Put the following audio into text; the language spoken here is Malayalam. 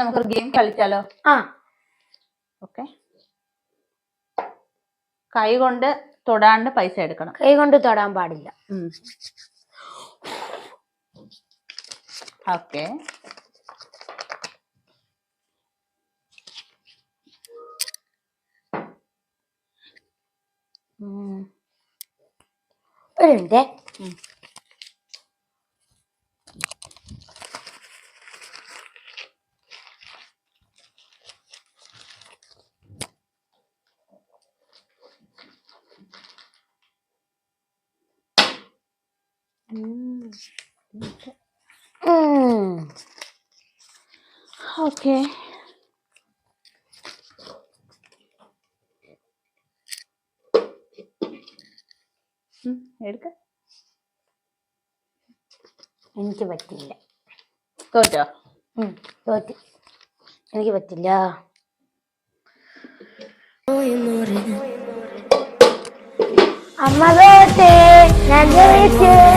നമുക്കൊരു ഗെയിം കളിച്ചാലോ ആ. ഓക്കെ കൈ കൊണ്ട് തൊടാണ്ട് പൈസ എടുക്കണം. കൈ കൊണ്ട് തൊടാൻ പാടില്ല. ഓക്കെ ഒരു മിനിറ്റ്. ഓക്കെ എടുക്ക. എനിക്ക് പറ്റില്ല. തോറ്റോ? തോറ്റി. എനിക്ക് പറ്റില്ല. അമ്മ തോറ്റേ. ഞാൻ ജയിച്ചു.